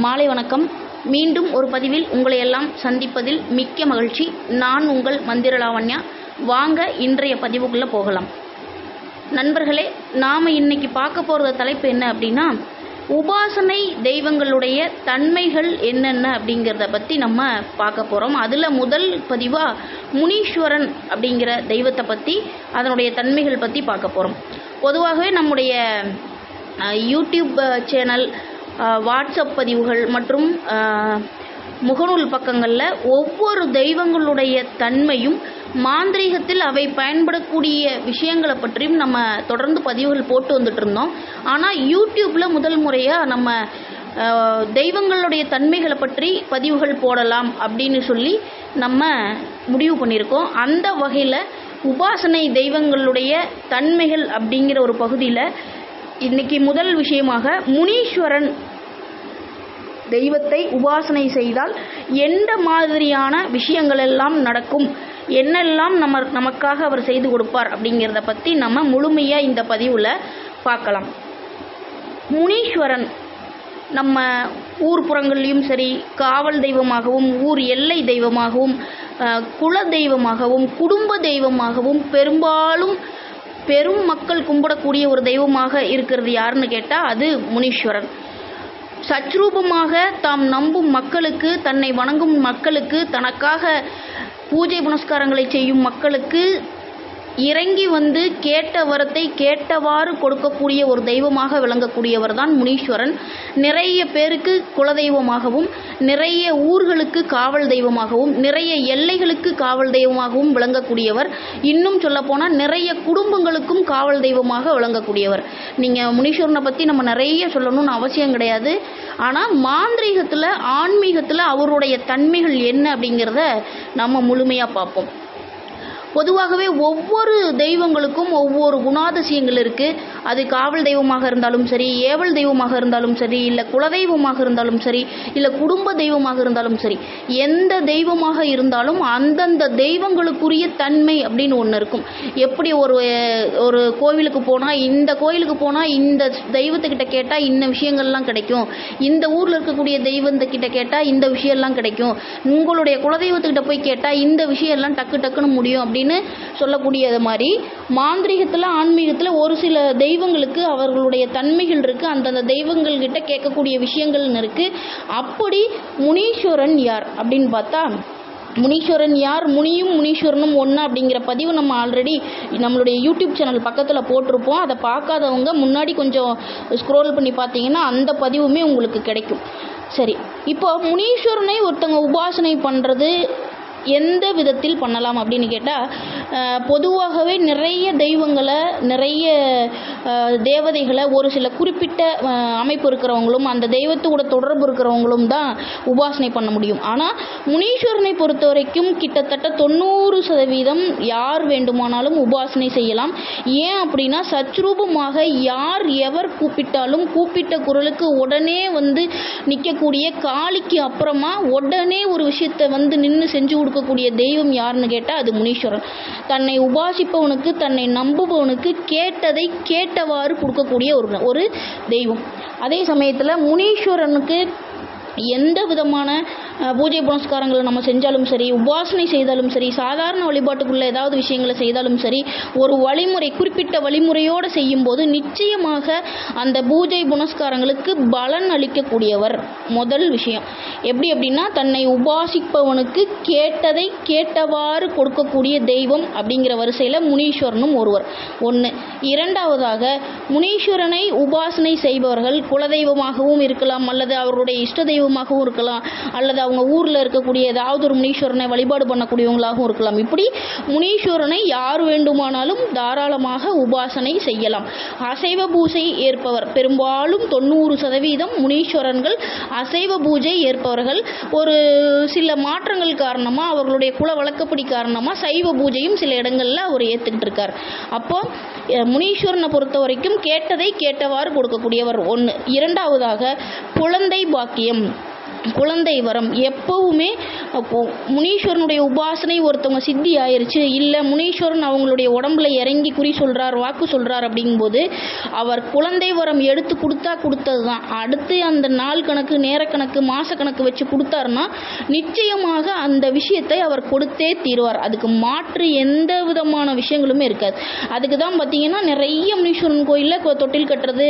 மாலை வணக்கம். மீண்டும் ஒரு பதிவில் உங்களை எல்லாம் சந்திப்பதில் மிக்க மகிழ்ச்சி. நான் உங்கள் மந்திரலாவண்யா. வாங்க இன்றைய பதிவுக்குள்ளே போகலாம். நண்பர்களே நாம் இன்னைக்கு பார்க்க போகிற தலைப்பு என்ன அப்படின்னா உபாசனை தெய்வங்களுடைய தன்மைகள் என்னென்ன அப்படிங்கிறத பற்றி நம்ம பார்க்க போகிறோம் அதில் முதல் பதிவாக முனீஸ்வரன் அப்படிங்கிற தெய்வத்தை பற்றி அதனுடைய தன்மைகள் பற்றி பார்க்க போகிறோம் பொதுவாகவே நம்முடைய யூடியூப் சேனல் வாட்ஸ்அப் பதிவுகள் மற்றும் முகநூல் பக்கங்களில் ஒவ்வொரு தெய்வங்களுடைய தன்மையும் மாந்திரீகத்தில் அவை பயன்படக்கூடிய விஷயங்களை பற்றியும் நம்ம தொடர்ந்து பதிவுகள் போட்டு வந்துட்டு இருந்தோம். ஆனால் யூடியூப்பில் முதல் முறையாக நம்ம தெய்வங்களுடைய தன்மைகளை பற்றி பதிவுகள் போடலாம் அப்படின்னு சொல்லி நம்ம முடிவு பண்ணியிருக்கோம். அந்த வகையில் உபாசனை தெய்வங்களுடைய தன்மைகள் அப்படிங்கிற ஒரு பகுதியில் இன்னைக்கு முதல் விஷயமாக முனீஸ்வரன் தெய்வத்தை உபாசனை செய்தால் எந்த மாதிரியான விஷயங்கள் எல்லாம் நடக்கும்? என்னெல்லாம் நம்ம நமக்காக அவர் செய்து கொடுப்பார் அப்படிங்கிறத பற்றி நம்ம முழுமையாக இந்த பதிவில் பார்க்கலாம். முனீஸ்வரன் நம்ம ஊர் புறங்கள்லையும் சரி காவல் தெய்வமாகவும் ஊர் எல்லை தெய்வமாகவும் குல தெய்வமாகவும் குடும்ப தெய்வமாகவும் பெரும்பாலும் பெரும் மக்கள் கும்பிடக்கூடிய ஒரு தெய்வமாக இருக்கிறது யாருன்னு கேட்டால் அது முனீஸ்வரன். சச்ரூபமாக தாம் நம்பும் மக்களுக்கு தன்னை வணங்கும் மக்களுக்கு தனக்காக பூஜை புனஸ்காரங்களை செய்யும் மக்களுக்கு இறங்கி வந்து கேட்ட வரத்தை கேட்டவாறு கொடுக்கக்கூடிய ஒரு தெய்வமாக விளங்கக்கூடியவர் தான் முனீஸ்வரன். நிறைய பேருக்கு குலதெய்வமாகவும் நிறைய ஊர்களுக்கு காவல் தெய்வமாகவும் நிறைய எல்லைகளுக்கு காவல் தெய்வமாகவும் விளங்கக்கூடியவர். இன்னும் சொல்லப்போனால் நிறைய குடும்பங்களுக்கும் காவல் தெய்வமாக விளங்கக்கூடியவர். நீங்கள் முனீஸ்வரனை பற்றி நம்ம நிறைய சொல்லணும்னு அவசியம் கிடையாது. ஆனால் மாந்திரீகத்தில் ஆன்மீகத்தில் அவருடைய தன்மைகள் என்ன அப்படிங்கிறத நம்ம முழுமையாக பார்ப்போம். பொதுவாகவே ஒவ்வொரு தெய்வங்களுக்கும் ஒவ்வொரு குணாதிசயங்கள் இருக்குது அது காவல் தெய்வமாக இருந்தாலும் சரி ஏவல் தெய்வமாக இருந்தாலும் சரி இல்லை குலதெய்வமாக இருந்தாலும் சரி இல்லை குடும்ப தெய்வமாக இருந்தாலும் சரி எந்த தெய்வமாக இருந்தாலும் அந்தந்த தெய்வங்களுக்குரிய தன்மை அப்படின்னு ஒன்று இருக்கும். எப்படி ஒரு ஒரு கோவிலுக்கு போனால் இந்த கோயிலுக்கு போனால் இந்த தெய்வத்துக்கிட்ட கேட்டால் இந்த விஷயங்கள்லாம் கிடைக்கும். இந்த ஊரில் இருக்கக்கூடிய தெய்வத்துக்கிட்ட கேட்டால் இந்த விஷயம்லாம் கிடைக்கும். உங்களுடைய குலதெய்வத்துக்கிட்ட போய் கேட்டால் இந்த விஷயம்லாம் டக்கு டக்குன்னு முடியும் அப்படின்னு சொல்லக்கூடியது மாதிரி. மாந்திரீகத்தில் ஆன்மீகத்தில் ஒரு சில தெய்வங்களுக்கு அவர்களுடைய தன்மைகள் இருக்குது அந்தந்த தெய்வங்கள்கிட்ட கேட்கக்கூடிய விஷயங்கள்னு இருக்குது அப்படி முனீஸ்வரன் யார் அப்படின்னு பார்த்தா முனீஸ்வரன் யார்? முனியும் முனீஸ்வரனும் ஒன்று அப்படிங்கிற பதிவு நம்ம ஆல்ரெடி நம்மளுடைய யூடியூப் சேனல் பக்கத்தில் போட்டிருப்போம். அதை பார்க்காதவங்க முன்னாடி கொஞ்சம் ஸ்க்ரோல் பண்ணி பார்த்தீங்கன்னா அந்த பதிவுமே உங்களுக்கு கிடைக்கும். சரி இப்போ முனீஸ்வரனை ஒருத்தவங்க உபாசனை பண்ணுறது எந்த விதத்தில் பண்ணலாம் அப்படின்னு கேட்டால் பொதுவாகவே நிறைய தெய்வங்களை நிறைய தேவதைகளை ஒரு சில குறிப்பிட்ட அமைப்பு இருக்கிறவங்களும் அந்த தெய்வத்தோட தொடர்பு இருக்கிறவங்களும் தான் உபாசனை பண்ண முடியும். ஆனால் முனீஸ்வரனை பொறுத்த வரைக்கும் கிட்டத்தட்ட தொண்ணூறு சதவீதம் யார் வேண்டுமானாலும் உபாசனை செய்யலாம். ஏன் அப்படின்னா சச்ரூபமாக யார் எவர் கூப்பிட்டாலும் கூப்பிட்ட குரலுக்கு உடனே வந்து நிற்கக்கூடிய காளிக்கு அப்புறமா உடனே ஒரு விஷயத்தை வந்து நின்று செஞ்சு கொடுக்கக்கூடிய தெய்வம் யாருன்னு கேட்டால் அது முனீஸ்வரன் தன்னை உபாசிப்பவனுக்கு தன்னை நம்புபவனுக்கு கேட்டதை கேட்டவாறு கொடுக்கக்கூடிய ஒரு ஒரு தெய்வம். அதே சமயத்தில் முனீஸ்வரனுக்கு எந்த விதமான பூஜை புனஸ்காரங்களை நம்ம செஞ்சாலும் சரி உபாசனை செய்தாலும் சரி சாதாரண வழிபாட்டுக்குள்ள ஏதாவது விஷயங்களை செய்தாலும் சரி ஒரு வழிமுறை குறிப்பிட்ட வழிமுறையோடு செய்யும்போது நிச்சயமாக அந்த பூஜை புனஸ்காரங்களுக்கு பலன் அளிக்கக்கூடியவர். முதல் விஷயம். எப்படி அப்படின்னா தன்னை உபாசிப்பவனுக்கு கேட்டதை கேட்டவாறு கொடுக்கக்கூடிய தெய்வம் அப்படிங்கிற வரிசையில் முனீஸ்வரனும் ஒருவர். ஒன்று இரண்டாவதாக முனீஸ்வரனை உபாசனை செய்பவர்கள் குலதெய்வமாகவும் இருக்கலாம் அல்லது அவருடைய இஷ்ட தெய்வமாகவும் இருக்கலாம் அல்லது அவங்க ஊரில் இருக்கக்கூடிய ஏதாவது ஒரு முனீஸ்வரனை வழிபாடு பண்ணக்கூடியவங்களாகவும் இருக்கலாம். இப்படி முனீஸ்வரனை யார் வேண்டுமானாலும் தாராளமாக உபாசனை செய்யலாம். அசைவ பூஜை ஏற்பவர். பெரும்பாலும் தொண்ணூறு சதவீதம் முனீஸ்வரன்கள் அசைவ பூஜை ஏற்பவர்கள். ஒரு சில மாற்றங்கள் காரணமாக அவர்களுடைய குல வழக்கப்படி காரணமாக சைவ பூஜையும் சில இடங்களில் அவர் ஏற்றுக்கிட்டு இருக்கார். அப்போ முனீஸ்வரனை பொறுத்த வரைக்கும் கேட்டதை கேட்டவாறு கொடுக்கக்கூடியவர் ஒன்று இரண்டாவதாக குழந்தை பாக்கியம். குழந்தை வரம். எப்பவுமே முனீஸ்வரனுடைய உபாசனை ஒருத்தவங்க சித்தி ஆயிருச்சு இல்லை முனீஸ்வரன் அவங்களுடைய உடம்புல இறங்கி குறி சொல்கிறார் வாக்கு சொல்கிறார் அப்படிங்கும்போது அவர் குழந்தை வரம் எடுத்து கொடுத்தா கொடுத்தது தான் அடுத்து அந்த நாள் கணக்கு நேரக்கணக்கு மாசக்கணக்கு வச்சு கொடுத்தாருன்னா நிச்சயமாக அந்த விஷயத்தை அவர் கொடுத்தே தீருவார். அதுக்கு மாற்று எந்த விதமான விஷயங்களுமே இருக்காது. அதுக்கு தான் பார்த்தீங்கன்னா நிறைய முனீஸ்வரன் கோயிலில் தொட்டில் கட்டுறது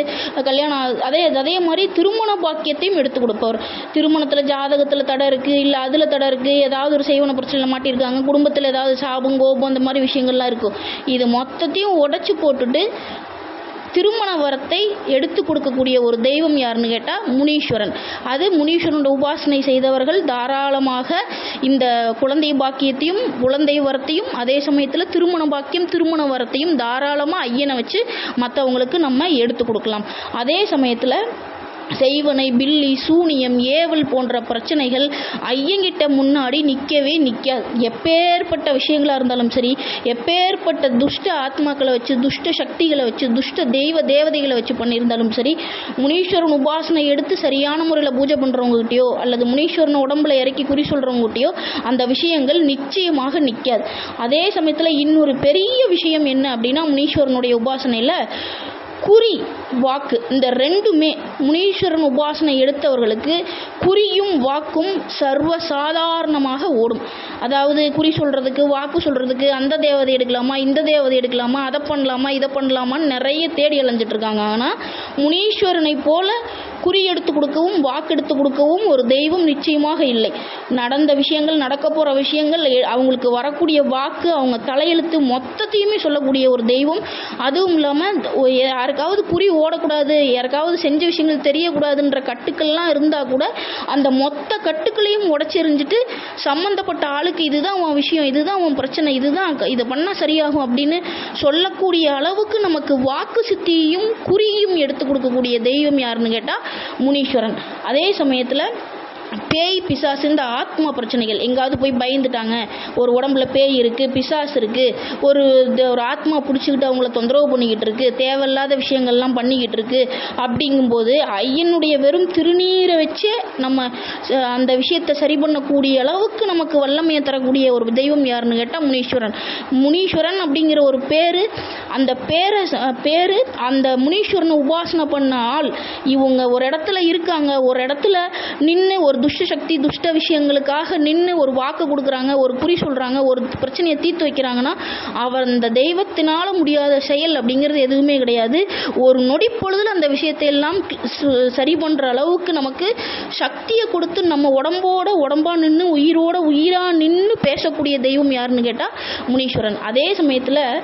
கல்யாணம் அதே அதே மாதிரி திருமண பாக்கியத்தையும் எடுத்து கொடுப்பவர். திருமணத்தில் ஜாதகத்தில் தடை இருக்குது இல்லை அதில் தடை இருக்குது ஏதாவது ஒரு செய்வன பிரச்சனையில் மாட்டியிருக்காங்க குடும்பத்தில் ஏதாவது சாபம் கோபம் அந்த மாதிரி விஷயங்கள்லாம் இருக்கும் இது மொத்தத்தையும் உடச்சி போட்டுட்டு திருமண வரத்தை எடுத்து கொடுக்கக்கூடிய ஒரு தெய்வம் யாருன்னு கேட்டால் முனீஸ்வரன். அது முனீஸ்வரனோட உபாசனை செய்தவர்கள் தாராளமாக இந்த குழந்தை பாக்கியத்தையும் குழந்தை வரத்தையும் அதே சமயத்தில் திருமண பாக்கியம் திருமண வரத்தையும் தாராளமாக ஐயனை வச்சு மற்றவங்களுக்கு நம்ம எடுத்து கொடுக்கலாம். அதே சமயத்தில் செய்வனை பில்லி சூனியம் ஏவல் போன்ற பிரச்சனைகள் ஐயங்கிட்ட முன்னாடி நிற்கவே நிற்காது எப்பேற்பட்ட விஷயங்களாக இருந்தாலும் சரி எப்பேற்பட்ட துஷ்ட ஆத்மாக்களை வச்சு துஷ்ட சக்திகளை வச்சு துஷ்ட தெய்வ தேவதைகளை வச்சு பண்ணியிருந்தாலும் சரி முனீஸ்வரன் உபாசனை எடுத்து சரியான முறையில் பூஜை பண்ணுறவங்ககிட்டயோ அல்லது முனீஸ்வரன் உடம்புல இறக்கி குறி சொல்கிறவங்ககிட்டயோ அந்த விஷயங்கள் நிச்சயமாக நிற்காது அதே சமயத்தில் இன்னொரு பெரிய விஷயம் என்ன அப்படின்னா முனீஸ்வரனுடைய உபாசனையில் குறி வாக்கு. இந்த ரெண்டுமே முனீஸ்வரன் உபாசனை எடுத்தவர்களுக்கு குறியும் வாக்கும் சர்வ சாதாரணமாக ஓடும். அதாவது குறி சொல்கிறதுக்கு வாக்கு சொல்கிறதுக்கு அந்த தேவதை எடுக்கலாமா இந்த தேவதை எடுக்கலாமா அதை பண்ணலாமா இதை பண்ணலாமான்னு நிறைய தேடி அலைஞ்சிட்ருக்காங்க ஆனால் முனீஸ்வரனை போல குறி எடுத்து கொடுக்கவும் வாக்கு எடுத்து கொடுக்கவும் ஒரு தெய்வம் நிச்சயமாக இல்லை. நடந்த விஷயங்கள் நடக்க போகிற விஷயங்கள் அவங்களுக்கு வரக்கூடிய வாக்கு அவங்க தலையெழுத்து மொத்தத்தையுமே சொல்லக்கூடிய ஒரு தெய்வம். அதுவும் இல்லாமல் யாருக்காவது குறி ஓடக்கூடாது யாருக்காவது செஞ்ச விஷயங்கள் தெரியக்கூடாதுன்ற கட்டுக்கள்லாம் இருந்தால் கூட அந்த மொத்த கட்டுக்களையும் உடச்செறிஞ்சிட்டு சம்மந்தப்பட்ட ஆளுக்கு இதுதான் உன் விஷயம் இதுதான் உன் பிரச்சனை இதுதான் இதை பண்ணால் சரியாகும் அப்படின்னு சொல்லக்கூடிய அளவுக்கு நமக்கு வாக்கு சித்தியையும் குறியும் எடுத்து கொடுக்கக்கூடிய தெய்வம் யாருன்னு கேட்டால் முனீஸ்வரன். அதே சமயத்தில் பேய் பிசாசு இந்த ஆத்மா பிரச்சனைகள் எங்காவது போய் பயந்துட்டாங்க. ஒரு உடம்புல பேய் இருக்குது பிசாசு இருக்குது ஒரு ஒரு ஆத்மா பிடிச்சிக்கிட்டு அவங்கள தொந்தரவு பண்ணிக்கிட்டு இருக்கு. தேவையில்லாத விஷயங்கள்லாம் பண்ணிக்கிட்டு இருக்கு. அப்படிங்கும்போது ஐயனுடைய வெறும் திருநீரை வச்சே நம்ம அந்த விஷயத்தை சரி பண்ணக்கூடிய அளவுக்கு நமக்கு வல்லமையை தரக்கூடிய ஒரு தெய்வம் யாருன்னு கேட்டால் முனீஸ்வரன். முனீஸ்வரன் அப்படிங்கிற ஒரு பேர் அந்த பேரை பேர் பேரு அந்த முனீஸ்வரனை உபாசனை பண்ண ஆள் இவங்க ஒரு இடத்துல இருக்காங்க. ஒரு இடத்துல நின்று ஒரு துஷ்ட சக்தி துஷ்ட விஷயங்களுக்காக நின்று ஒரு வாக்கு கொடுக்குறாங்க ஒரு குறி சொல்கிறாங்க ஒரு பிரச்சனையை தீர்த்து வைக்கிறாங்கன்னா அவர் அந்த தெய்வத்தினால முடியாத செயல் அப்படிங்கிறது எதுவுமே கிடையாது. ஒரு நொடி பொழுதில் அந்த விஷயத்தை எல்லாம் சு- சரி பண்ணுற அளவுக்கு நமக்கு சக்தியை கொடுத்து நம்ம உடம்போட உடம்பா நின்று உயிரோட உயிராக நின்று பேசக்கூடிய தெய்வம் யாருன்னு கேட்டால் முனீஸ்வரன். அதே சமயத்தில்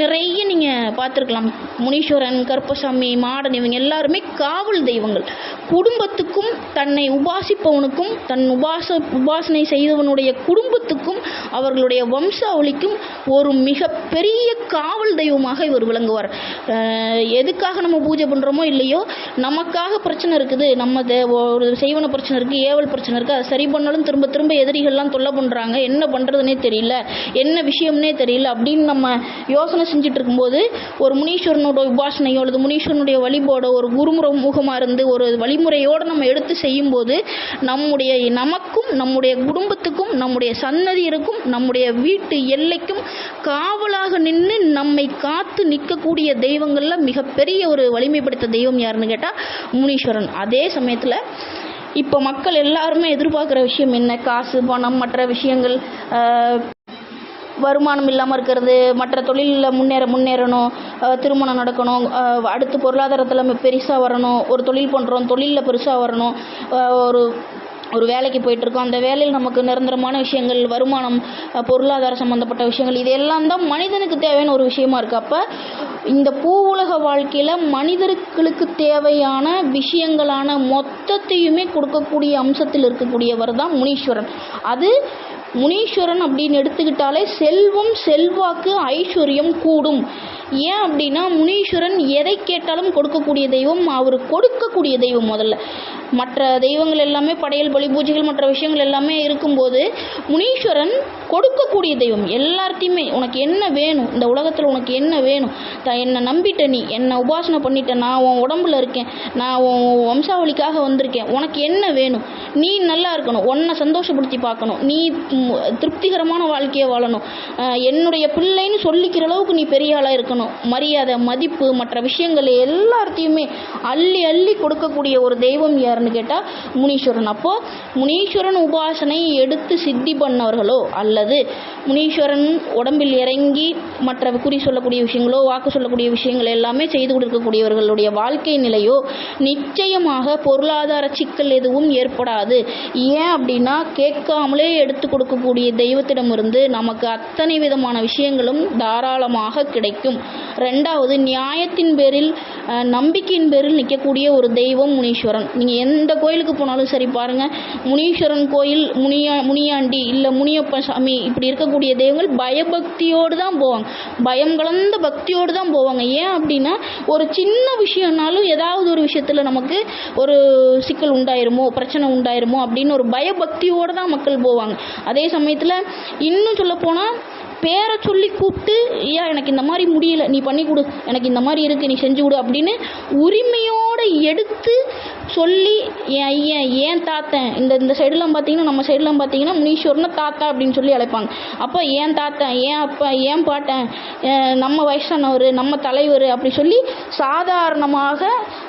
நிறைய நீங்கள் பார்த்துருக்கலாம். முனீஸ்வரன் கருப்பசாமி மாடன் இவங்க எல்லாருமே காவல் தெய்வங்கள். குடும்பத்துக்கும் தன்னை உபாசிப்பவனுக்கும் தன் உபாச உபாசனை செய்தவனுடைய குடும்பத்துக்கும் அவர்களுடைய வம்சாவளிக்கும் ஒரு மிகப்பெரிய காவல் தெய்வமாக இவர் விளங்குவார். எதுக்காக நம்ம பூஜை பண்ணுறோமோ இல்லையோ நமக்காக பிரச்சனை இருக்குது. நம்ம ஒரு செய்வன பிரச்சனை இருக்குது ஏவல் பிரச்சனை இருக்குது அதை சரி பண்ணாலும் திரும்ப திரும்ப எதிரிகள்லாம் தொல்லை பண்ணுறாங்க என்ன பண்ணுறதுனே தெரியல. என்ன விஷயம்னே தெரியல அப்படின்னு நம்ம யோசனை செஞ்சுட்டு இருக்கும்போது ஒரு முனீஸ்வரனோட உபாசனையோ அல்லது முனீஸ்வரனுடைய வழிபாடோ ஒரு குருமுறை முகமாக இருந்து ஒரு வழிமுறையோடு நம்ம எடுத்து செய்யும்போது நம்முடைய நமக்கும் நம்முடைய குடும்பத்துக்கும் நம்முடைய சன்னதியருக்கும் நம்முடைய வீட்டு எல்லைக்கும் காவலாக நின்று நம்மை காத்து நிற்கக்கூடிய தெய்வங்களில் மிகப்பெரிய ஒரு வலிமைப்படுத்த தெய்வம் யாருன்னு கேட்டால் முனீஸ்வரன். அதே சமயத்தில் இப்போ மக்கள் எல்லாருமே எதிர்பார்க்குற விஷயம் என்ன? காசு பணம் மற்ற விஷயங்கள் வருமானம் இல்லாமல் இருக்கிறது மற்ற தொழிலில் முன்னேற முன்னேறணும் திருமணம் நடக்கணும் அடுத்து பொருளாதாரத்தில் பெருசாக வரணும் ஒரு தொழில் பண்ணுறோம் தொழிலில் பெருசாக வரணும் ஒரு ஒரு வேலைக்கு போயிட்டுருக்கோம் அந்த வேலையில் நமக்கு நிரந்தரமான விஷயங்கள் வருமானம் பொருளாதார சம்மந்தப்பட்ட விஷயங்கள் இதெல்லாம் தான் மனிதனுக்கு தேவையான ஒரு விஷயமா இருக்குது அப்போ இந்த பூ உலக வாழ்க்கையில் மனிதர்களுக்கு தேவையான விஷயங்களான மொத்தத்தையுமே கொடுக்கக்கூடிய அம்சத்தில் இருக்கக்கூடியவர் தான் முனீஸ்வரன். அது முனீஸ்வரன் அப்படின்னு எடுத்துக்கிட்டாலே செல்வம் செல்வாக்கு ஐஸ்வர்யம் கூடும். ஏன் அப்படின்னா முனீஸ்வரன் எதை கேட்டாலும் கொடுக்கக்கூடிய தெய்வம் அவர் கொடுக்கக்கூடிய தெய்வம் முதல்ல. மற்ற தெய்வங்கள் எல்லாமே படையல் பலி பூஜைகள் மற்ற விஷயங்கள் எல்லாமே இருக்கும்போது முனீஸ்வரன் கொடுக்கக்கூடிய தெய்வம். எல்லாத்தையுமே உனக்கு என்ன வேணும்? இந்த உலகத்தில் உனக்கு என்ன வேணும்? த என்னை நம்பிட்ட நீ என்னை உபாசனை பண்ணிட்ட நான் உன் உடம்புல இருக்கேன். நான் உன் வம்சாவளிக்காக வந்திருக்கேன். உனக்கு என்ன வேணும்? நீ நல்லா இருக்கணும். உன்னை சந்தோஷப்படுத்தி பார்க்கணும். நீ திருப்திகரமான வாழ்க்கையை வாழணும். என்னுடைய பிள்ளைன்னு சொல்லிக்கிற அளவுக்கு நீ பெரிய ஆளாக இருக்கணும். மரியாதை மதிப்பு மற்ற விஷயங்கள் எல்லாத்தையுமே அள்ளி அள்ளி கொடுக்கக்கூடிய ஒரு தெய்வம் யாருன்னு கேட்டால் முனீஸ்வரன். அப்போது முனீஸ்வரன் உபாசனை எடுத்து சித்தி பண்ணவர்களோ அல்லது முனீஸ்வரன் உடம்பில் இறங்கி மற்ற குறி சொல்லக்கூடிய விஷயங்களோ வாக்கு சொல்லக்கூடிய விஷயங்கள் எல்லாமே செய்து கொடுக்கக்கூடியவர்களுடைய வாழ்க்கை நிலையோ நிச்சயமாக பொருளாதார சிக்கல் எதுவும் ஏற்படாது. ஏன் அப்படின்னா கேட்காமலே எடுத்து கொடுக்கக்கூடிய தெய்வத்திடமிருந்து நமக்கு அத்தனை விதமான விஷயங்களும் தாராளமாக கிடைக்கும். ரெண்டாவது நியாயத்தின் பேரில் நம்பிக்கையின் பேரில் நிற்கக்கூடிய ஒரு தெய்வம் முனீஸ்வரன். நீங்கள் எந்த கோயிலுக்கு போனாலும் சரி பாருங்கள் முனீஸ்வரன் கோயில் முனியா முனியாண்டி இல்லை முனியப்ப சாமி இப்படி இருக்கக்கூடிய தெய்வங்கள் பயபக்தியோடு தான் போவாங்க. பயம் கலந்த பக்தியோடு தான் போவாங்க. ஏன் அப்படின்னா ஒரு சின்ன விஷயம்னாலும் ஏதாவது ஒரு விஷயத்தில் நமக்கு ஒரு சிக்கல் உண்டாயிருமோ பிரச்சனை உண்டாயிருமோ அப்படின்னு ஒரு பயபக்தியோடு தான் மக்கள் போவாங்க. அதே சமயத்தில் இன்னும் சொல்லப்போனால் பேரை சொல்லி கூப்பிட்டு ஐயா எனக்கு இந்த மாதிரி முடியல. நீ பண்ணி கொடு. எனக்கு இந்த மாதிரி இருக்குது நீ செஞ்சு கொடு. அப்படின்னு உரிமையோடு எடுத்து சொல்லி என் ஐயன் ஏன் தாத்தன் இந்த இந்த சைடெலாம் பார்த்தீங்கன்னா நம்ம சைடெலாம் பார்த்தீங்கன்னா முனீஸ்வரனை தாத்தா அப்படின்னு சொல்லி அழைப்பாங்க. அப்போ ஏன் தாத்தன் ஏன் அப்பா ஏன் பாட்டன் நம்ம வயசானவர் நம்ம தலைவர் அப்படி சொல்லி சாதாரணமாக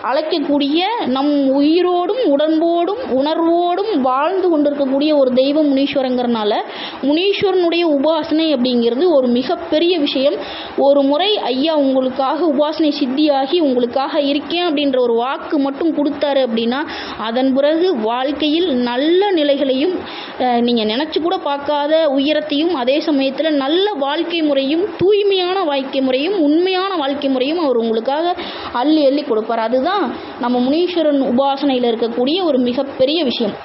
அழைக்கக்கூடிய நம் உயிரோடும் உடம்போடும் உணர்வோடும் வாழ்ந்து கொண்டிருக்கக்கூடிய ஒரு தெய்வம் முனீஸ்வரங்கிறனால முனீஸ்வரனுடைய உபாசனை அப்படிங்கிறது ஒரு மிகப்பெரிய விஷயம். ஒரு முறை ஐயா உங்களுக்காக உபாசனை சித்தியாகி உங்களுக்காக இருக்கேன் அப்படின்ற ஒரு வாக்கு மட்டும் கொடுத்தாரு அப்படின்னா அதன் பிறகு வாழ்க்கையில் நல்ல நிலைகளையும் நீங்கள் நினச்சி கூட பார்க்காத உயரத்தையும் அதே சமயத்தில் நல்ல வாழ்க்கை முறையும் தூய்மையான வாழ்க்கை முறையும் உண்மையான வாழ்க்கை முறையும் அவர் உங்களுக்காக அள்ளி அள்ளி கொடுப்பார். அதுதான் நம்ம முனீஸ்வரன் உபாசனையில் இருக்கக்கூடிய ஒரு மிகப்பெரிய விஷயம்.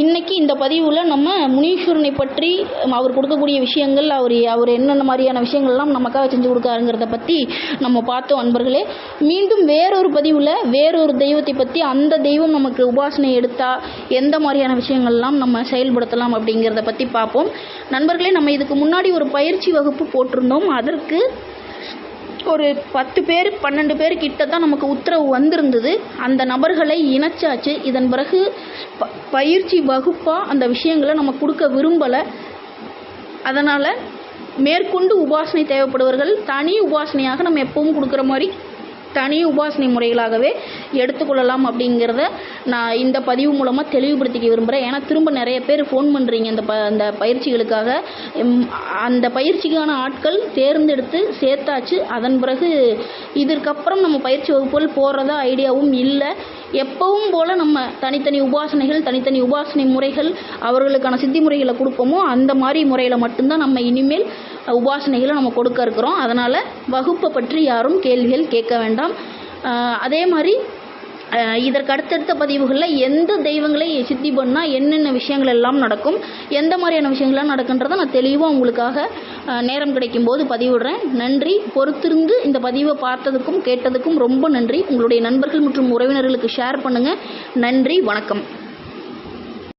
இன்னைக்கு இந்த பதிவில் நம்ம முனீஸ்வரனை பற்றி அவர் கொடுக்கக்கூடிய விஷயங்கள் அவர் அவர் என்னென்ன மாதிரியான விஷயங்கள்லாம் நமக்காக செஞ்சு கொடுக்காருங்கிறத பற்றி நம்ம பார்த்தோம் அன்பர்களே. மீண்டும் வேறொரு பதிவில் வேறொரு தெய்வத்தை பற்றி அந்த தெய்வம் நமக்கு உபாசனை எடுத்தால் எந்த மாதிரியான விஷயங்கள்லாம் நம்ம செயல்படுத்தலாம் அப்படிங்கிறத பற்றி பார்ப்போம். நண்பர்களே நம்ம இதுக்கு முன்னாடி ஒரு பயிற்சி வகுப்பு போட்டிருந்தோம். அதற்கு ஒரு பத்து பேர் பன்னெண்டு பேர் கிட்ட தான் நமக்கு உத்தரவு வந்திருந்தது. அந்த நபர்களை இணைச்சாச்சு. இதன் பிறகு ப பயிற்சி வகுப்பாக அந்த விஷயங்களை நம்ம கொடுக்க விரும்பலை. அதனால் மேற்கொண்டு உபாசனை தேவைப்படுவர்கள் தனி உபாசனையாக நம்ம எப்பவும் கொடுக்குற மாதிரி தனி உபாசனை முறைகளாகவே எடுத்துக்கொள்ளலாம் அப்படிங்கிறத நான் இந்த பதிவு மூலமாக தெளிவுபடுத்திக்க விரும்புகிறேன் ஏன்னா திரும்ப நிறைய பேர் ஃபோன் பண்ணுறீங்க இந்த ப அந்த பயிற்சிகளுக்காக. அந்த பயிற்சிக்கான ஆட்கள் தேர்ந்தெடுத்து சேர்த்தாச்சு. அதன் பிறகு இதற்கப்புறம் நம்ம பயிற்சி வகுப்புகள் போடுறதா ஐடியாவும் இல்லை. எப்பவும் போல் நம்ம தனித்தனி உபாசனைகள் தனித்தனி உபாசனை முறைகள் அவர்களுக்கான சித்தி முறைகளை கொடுப்போமோ அந்த மாதிரி முறையில் மட்டும்தான் நம்ம இனிமேல் உபாசனைகளை நம்ம கொடுக்க இருக்கிறோம். அதனால் வகுப்பை பற்றி யாரும் கேள்விகள் கேட்க வேண்டாம். அதே மாதிரி இதற்கு அடுத்தடுத்த பதிவுகளில் எந்த தெய்வங்களை சித்தி பண்ணால் என்னென்ன விஷயங்கள் எல்லாம் நடக்கும் எந்த மாதிரியான விஷயங்கள்லாம் நடக்குன்றதை நான் தெளிவாக உங்களுக்காக நேரம் கிடைக்கும் போது பதிவிடுறேன். நன்றி. பொறுத்திருந்து இந்த பதிவை பார்த்ததுக்கும் கேட்டதுக்கும் ரொம்ப நன்றி. உங்களுடைய நண்பர்கள் மற்றும் உறவினர்களுக்கு ஷேர் பண்ணுங்கள் நன்றி. வணக்கம்.